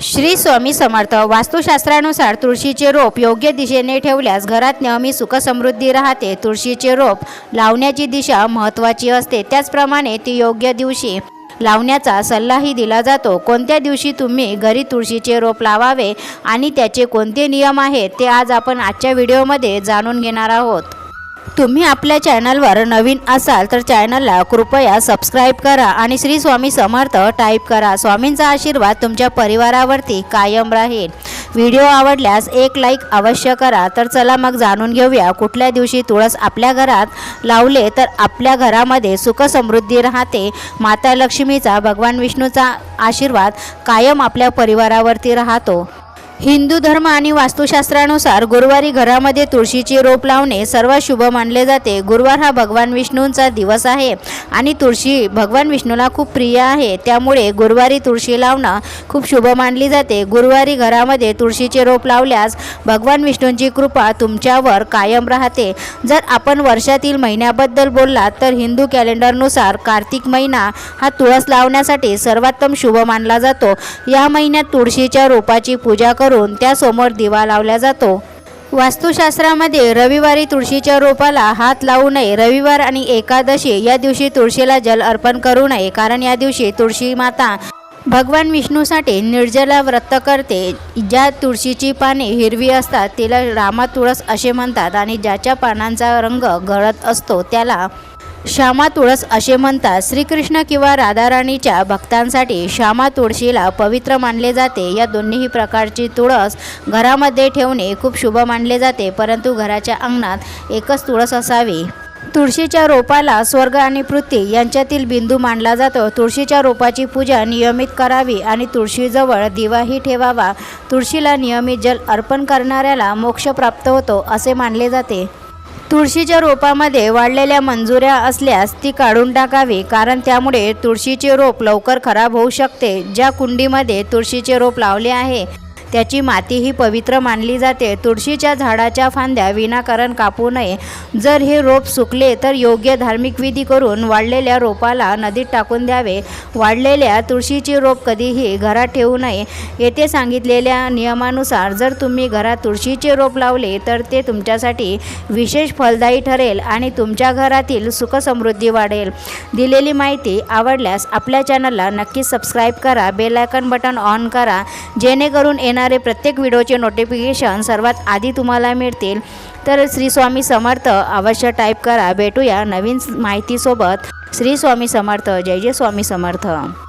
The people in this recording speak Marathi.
श्री स्वामी समर्थ वास्तुशास्त्रानुसार तुळशीचे रोप योग्य दिशेने ठेवल्यास घरात नेहमी सुखसमृद्धी राहते. तुळशीचे रोप लावण्याची दिशा महत्त्वाची असते. त्याचप्रमाणे ती योग्य दिवशी लावण्याचा सल्लाही दिला जातो. कोणत्या दिवशी तुम्ही घरी तुळशीचे रोप लावावे आणि त्याचे कोणते नियम आहेत ते आज आपण आजच्या व्हिडिओमध्ये जाणून घेणार आहोत. तुम्ही आपल्या चॅनलवर नवीन असाल तर चॅनलला कृपया सबस्क्राईब करा आणि श्री स्वामी समर्थ टाईप करा. स्वामींचा आशीर्वाद तुमच्या परिवारावरती कायम राहील. व्हिडिओ आवडल्यास एक लाईक अवश्य करा. तर चला मग जाणून घेऊया कुठल्या दिवशी तुळस आपल्या घरात लावले तर आपल्या घरामध्ये सुखसमृद्धी राहते. माता लक्ष्मीचा भगवान विष्णूचा आशीर्वाद कायम आपल्या परिवारावरती राहतो. हिंदू धर्म आणि वास्तुशास्त्रानुसार गुरुवारी घरामध्ये तुळशीचे रोप लावणे सर्वात शुभ मानले जाते. गुरुवार हा भगवान विष्णूंचा दिवस आहे आणि तुळशी भगवान विष्णूला खूप प्रिय आहे. त्यामुळे गुरुवारी तुळशी लावणं खूप शुभ मानली जाते. गुरुवारी घरामध्ये तुळशीचे रोप लावल्यास भगवान विष्णूंची कृपा तुमच्यावर कायम राहते. जर आपण वर्षातील महिन्याबद्दल बोललात तर हिंदू कॅलेंडरनुसार कार्तिक महिना हा तुळस लावण्यासाठी सर्वोत्तम शुभ मानला जातो. या महिन्यात तुळशीच्या रोपाची पूजा करून त्यासमोर दिवा लावला जातो. वास्तुशास्त्रामध्ये रविवारी तुळशीच्या रोपाला हात लावू नये. रविवार आणि एकादशी या दिवशी तुळशीला जल अर्पण करू नये. कारण या दिवशी तुळशी माता भगवान विष्णूसाठी निर्जला व्रत करते. ज्या तुळशीची पाने हिरवी असतात तिला रामा तुळस असे म्हणतात आणि ज्याच्या पानांचा रंग गळत असतो त्याला श्यामा तुळस असे म्हणतात. श्रीकृष्ण किंवा राधाराणीच्या भक्तांसाठी श्यामा तुळशीला पवित्र मानले जाते. या दोन्हीही प्रकारची तुळस घरामध्ये ठेवणे खूप शुभ मानले जाते. परंतु घराच्या अंगणात एकच तुळस असावी. तुळशीच्या रोपाला स्वर्ग आणि पृथ्वी यांच्यातील बिंदू मानला जातो. तुळशीच्या रोपाची पूजा नियमित करावी आणि तुळशीजवळ दिवाही ठेवावा. तुळशीला नियमित जल अर्पण करणाऱ्याला मोक्ष प्राप्त होतो असे मानले जाते. तुळशीच्या रोपामध्ये वाढलेल्या मंजुऱ्या असल्यास ती काढून टाकावी कारण त्यामुळे तुळशीचे रोप लवकर खराब होऊ शकते. ज्या कुंडीमध्ये तुळशीचे रोप लावले आहे त्याची माती ही पवित्र मानली जाते. तुळशीच्या झाडाच्या फांद्या विनाकारण कापू नये. जर हे रोप सुकले तर योग्य धार्मिक विधी करून वाढलेल्या रोपाला नदीत टाकून द्यावे. वाढलेल्या तुळशीचे रोप कधीही घरात ठेवू नये. येथे सांगितलेल्या नियमानुसार जर तुम्ही घरात तुळशीचे रोप लावले तर ते तुमच्यासाठी विशेष फलदायी ठरेल आणि तुमच्या घरातील सुखसमृद्धी वाढेल. दिलेली माहिती आवडल्यास आपल्या चॅनलला नक्की सबस्क्राईब करा बेल आयकन बटन ऑन करा जेणेकरून येणार प्रत्येक व्हिडिओचे नोटिफिकेशन सर्वात आधी तुम्हाला मिळतील. तर श्री स्वामी समर्थ अवश्य टाईप करा. भेटूया नवीन माहितीसोबत. श्री स्वामी समर्थ. जय जय स्वामी समर्थ.